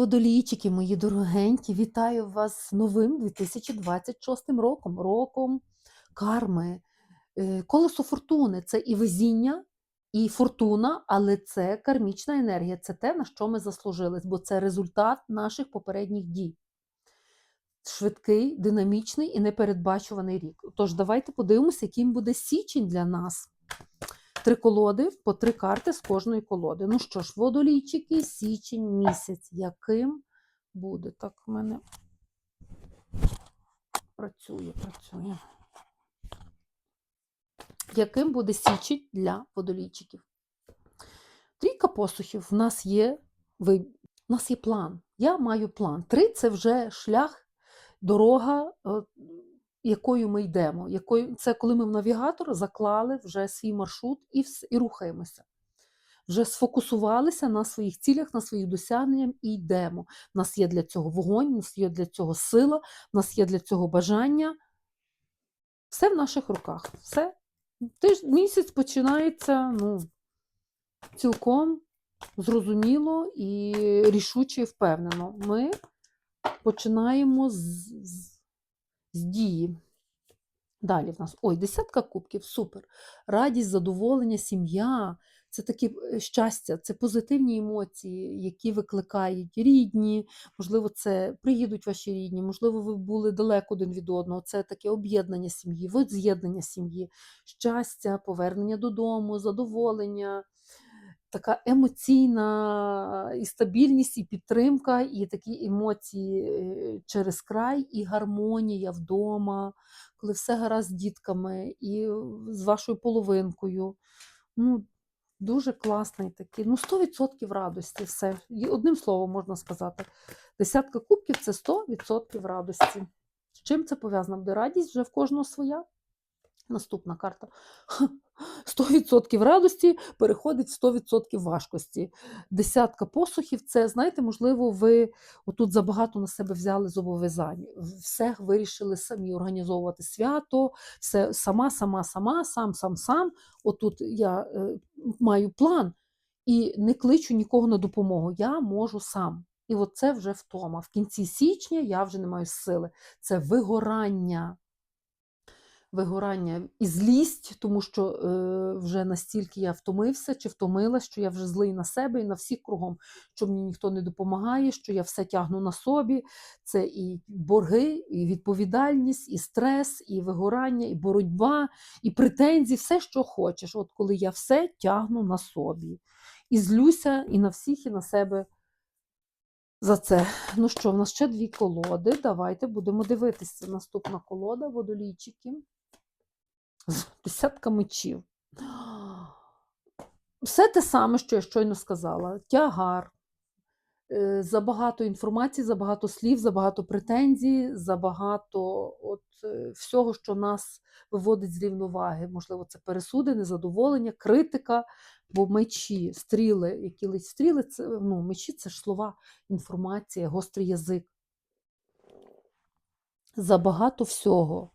Водолійчики, мої дорогенькі, вітаю вас з новим 2026 роком, роком карми. Е, Колесо фортуни це і везіння, і фортуна, але це кармічна енергія, це те, на що ми заслужились, бо це результат наших попередніх дій. Швидкий, динамічний і непередбачуваний рік. Тож давайте подивимося, яким буде січень для нас. Три колоди по три карти з кожної колоди. Ну що ж, водолійчики, січень місяць. Яким буде? Так, в мене працює, працює. Яким буде січень для водолійчиків? Трійка посухів. В нас є ви... в нас є план. Я маю план. Три це вже шлях, дорога, е, якою ми йдемо. Якою... Це коли ми в навігатор заклали вже свій маршрут і, вс- і рухаємося. Вже сфокусувалися на своїх цілях, на своїх досягненнях і йдемо. У нас є для цього вогонь, у нас є для цього сила, у нас є для цього бажання. Все в наших руках. Все. Тиж... Місяць починається ну, цілком зрозуміло і рішуче і впевнено. Ми починаємо з, з, з дії. Далі в нас ой, десятка кубків, супер. Радість, задоволення, сім'я. Це таке щастя, це позитивні емоції, які викликають рідні. Можливо, це приїдуть ваші рідні, можливо, ви були далеко один від одного. Це таке об'єднання сім'ї, воз'єднання сім'ї, щастя, повернення додому, задоволення, така емоційна і стабільність, і підтримка, і такі емоції е, через край, і гармонія вдома, коли все гаразд з дітками, і з вашою половинкою. Ну, Дуже класний такий. Ну, 100% радості. Все. І Одним словом можна сказати. Десятка кубків це 100% радості. З чим це пов'язано? Буде радість вже в кожного своя. Наступна карта. 100% радості переходить 100% важкості. Десятка посухів це, знаєте, можливо, ви отут забагато на себе взяли зобов'язань. Все вирішили самі організовувати свято, все сама, сама, сама, сам, сам, сам. Отут я е, маю план і не кличу нікого на допомогу. Я можу сам. І от це вже втома. В кінці січня я вже не маю сили. Це вигорання вигорання і злість, тому що е, вже настільки я втомився чи втомилась, що я вже злий на себе і на всіх кругом, що мені ніхто не допомагає, що я все тягну на собі. Це і борги, і відповідальність, і стрес, і вигорання, і боротьба, і претензії, все, що хочеш. От коли я все тягну на собі. І злюся і на всіх, і на себе. За це. Ну що, в нас ще дві колоди. Давайте будемо дивитися. Наступна колода водолійчики. Десятка мечів. Все те саме, що я щойно сказала. Тягар. Е, Забагато інформації, забагато слів, забагато претензій, забагато от, е, всього, що нас виводить з рівноваги. Можливо, це пересуди, незадоволення, критика, бо мечі, стріли, які лить стріли, це ну, мечі це ж слова, інформація, гострий язик. Забагато всього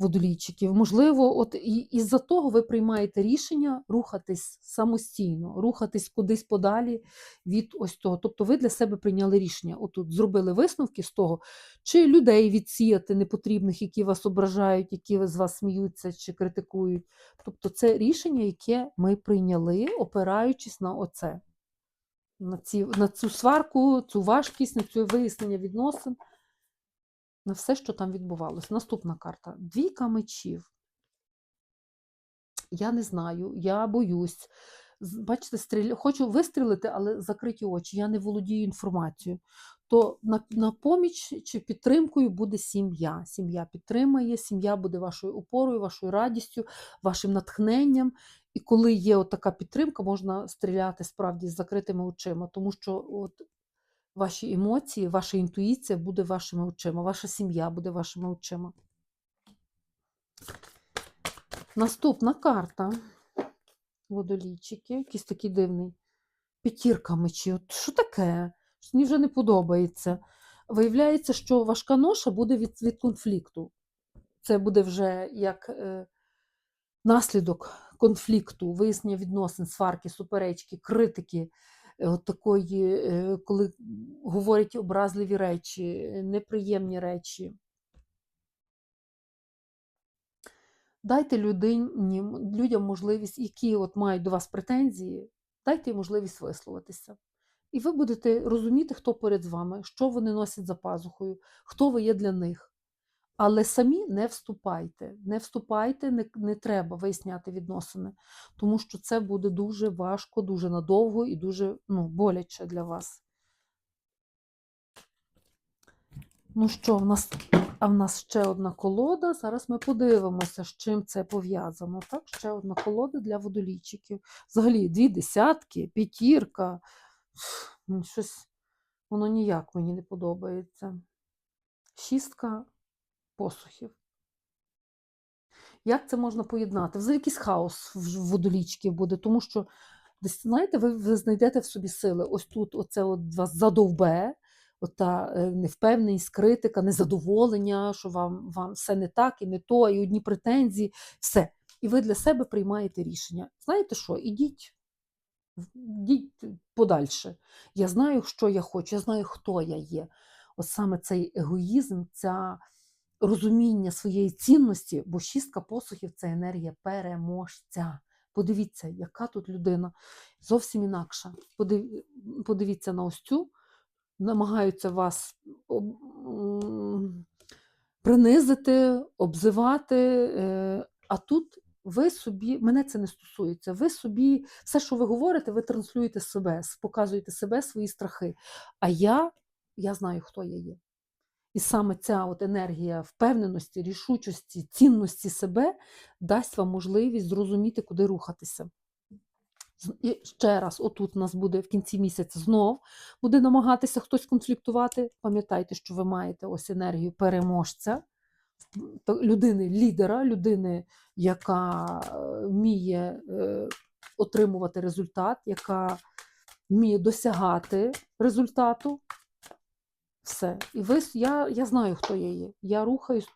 водолійчиків. Можливо, от із-за того ви приймаєте рішення рухатись самостійно, рухатись кудись подалі від ось того. Тобто ви для себе прийняли рішення. Отут зробили висновки з того, чи людей відсіяти непотрібних, які вас ображають, які з вас сміються чи критикують. Тобто це рішення, яке ми прийняли, опираючись на оце. На, ці, на цю сварку, цю важкість, на це вияснення відносин на все, що там відбувалося. Наступна карта. Двійка мечів. Я не знаю, я боюсь. Бачите, стріля... хочу вистрілити, але закриті очі. Я не володію інформацією. То на, на поміч чи підтримкою буде сім'я. Сім'я підтримає, сім'я буде вашою опорою, вашою радістю, вашим натхненням. І коли є така підтримка, можна стріляти справді з закритими очима, тому що от ваші емоції, ваша інтуїція буде вашими очима, ваша сім'я буде вашими очима. Наступна карта. Водолійчики, якийсь такий дивний. П'ятірка мечів. От Що таке? Мені вже не подобається. Виявляється, що важка ноша буде від, від конфлікту. Це буде вже як е, наслідок конфлікту, вияснення відносин, сварки, суперечки, критики, от такої, е, коли говорять образливі речі, е, неприємні речі. Дайте людині, людям можливість, які от мають до вас претензії, дайте їм можливість висловитися. І ви будете розуміти, хто поряд з вами, що вони носять за пазухою, хто ви є для них. Але самі не вступайте, не вступайте, не, не треба виясняти відносини, тому що це буде дуже важко, дуже надовго і дуже ну, боляче для вас. Ну що, в нас, а в нас ще одна колода. Зараз ми подивимося, з чим це пов'язано. Так, ще одна колода для водолійчиків. Взагалі, дві десятки, п'ятірка. Ну, Щось воно ніяк мені не подобається. Шістка посухів. Як це можна поєднати? Взагалі якийсь хаос в в водолічки буде, тому що, десь, знаєте, ви, ви знайдете в собі сили. Ось тут оце от вас задовбе, ота е, невпевненість, критика, незадоволення, що вам, вам все не так і не то, і одні претензії, все. І ви для себе приймаєте рішення. Знаєте що? Ідіть, ідіть подальше. Я знаю, що я хочу, я знаю, хто я є. От саме цей егоїзм, ця розуміння своєї цінності, бо шістка посухів це енергія переможця. Подивіться, яка тут людина зовсім інакша. Подивіться на ось цю, намагаються вас принизити, обзивати. е, А тут ви собі, мене це не стосується. Ви собі, все, що ви говорите, ви транслюєте себе, показуєте себе, свої страхи. А я, я знаю, хто я є. І саме ця от енергія впевненості, рішучості, цінності себе дасть вам можливість зрозуміти, куди рухатися. І ще раз, отут у нас буде в кінці місяця знов буде намагатися хтось конфліктувати. Пам'ятайте, що ви маєте ось енергію переможця, м, людини лідера, людини, яка е, вміє е, отримувати результат, яка вміє досягати результату. Все. І ви, я, я знаю, хто я є. Я рухаюсь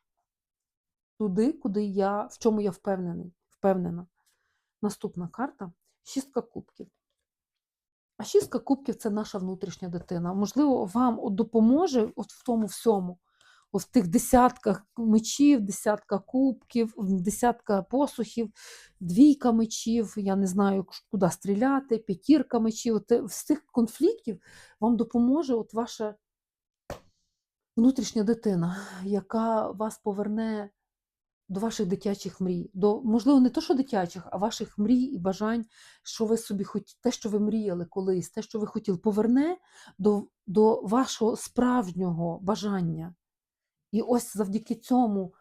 туди, куди я, в чому я впевнений, впевнена. Наступна карта шістка кубків. А шістка кубків це наша внутрішня дитина. Можливо, вам допоможе от в тому всьому, от в тих десятках мечів, десятка кубків, десятка посухів, двійка мечів, я не знаю, куди стріляти, п'ятірка мечів. От е, з тих конфліктів вам допоможе от ваша внутрішня дитина, яка вас поверне до ваших дитячих мрій, до, можливо, не то, що дитячих, а ваших мрій і бажань, що ви собі хоч те, що ви мріяли колись, те, що ви хотіли, поверне до, до вашого справжнього бажання. І ось завдяки цьому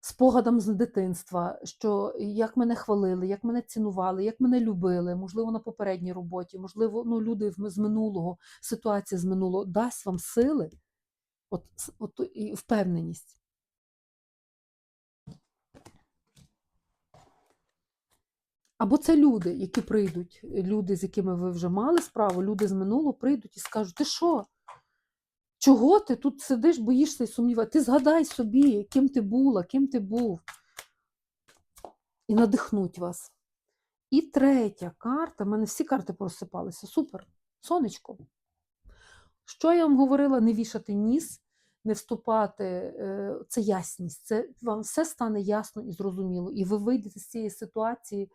спогадам з дитинства, що як мене хвалили, як мене цінували, як мене любили, можливо, на попередній роботі, можливо, ну, люди з минулого, ситуація з минулого дасть вам сили от, от, і впевненість. Або це люди, які прийдуть, люди, з якими ви вже мали справу, люди з минулого прийдуть і скажуть: ти що? Чого ти тут сидиш, боїшся і сумніваєшся? Ти згадай собі, ким ти була, ким ти був. І надихнуть вас. І третя карта, в мене всі карти порозсипалися. Супер. Сонечко. Що я вам говорила? Не вішати ніс, не вступати, е, це ясність. Це вам все стане ясно і зрозуміло. І ви вийдете з цієї ситуації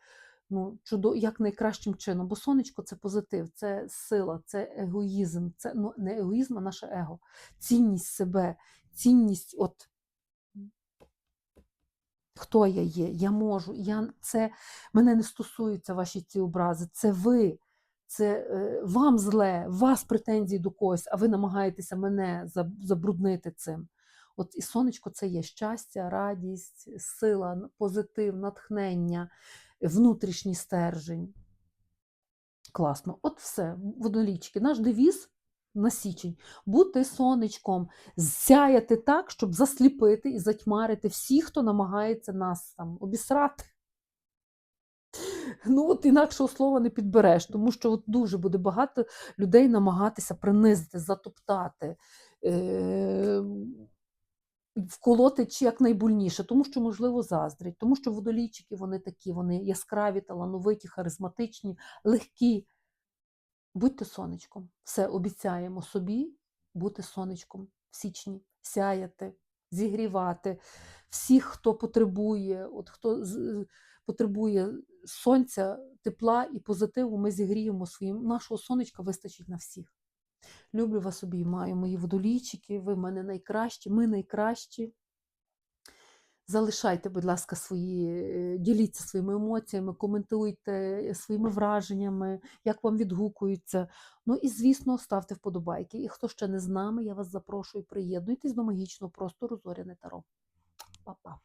ну, чудо, як найкращим чином. Бо сонечко це позитив, це сила, це егоїзм, це ну, не егоїзм, а наше его. Цінність себе, цінність, от хто я є, я можу, я, це мене не стосуються ваші ці образи, це ви. Це е, вам зле, у вас претензії до когось, а ви намагаєтеся мене забруднити цим. От і сонечко це є щастя, радість, сила, позитив, натхнення, внутрішній стержень. Класно. От все, водолічки. Наш девіз на січень бути сонечком, сяяти так, щоб засліпити і затьмарити всіх, хто намагається нас там обісрати. Ну, от інакшого слова не підбереш, тому що от дуже буде багато людей намагатися принизити, затоптати, е- вколоти чи якнайбольніше, тому що, можливо, заздрять, тому що водолійчики вони такі, вони яскраві, талановиті, харизматичні, легкі. Будьте сонечком. Все обіцяємо собі бути сонечком в січні, сяяти, зігрівати всіх, хто потребує, от хто потребує сонця, тепла і позитиву, ми зігріємо своїм. Нашого сонечка вистачить на всіх. Люблю вас обіймаю, мої водолійчики, ви в мене найкращі, ми найкращі. Залишайте, будь ласка, свої, е, діліться своїми емоціями, коментуйте своїми враженнями, як вам відгукуються. Ну і, звісно, ставте вподобайки. І хто ще не з нами, я вас запрошую, приєднуйтесь до магічного простору Зоряне Таро. Па-па.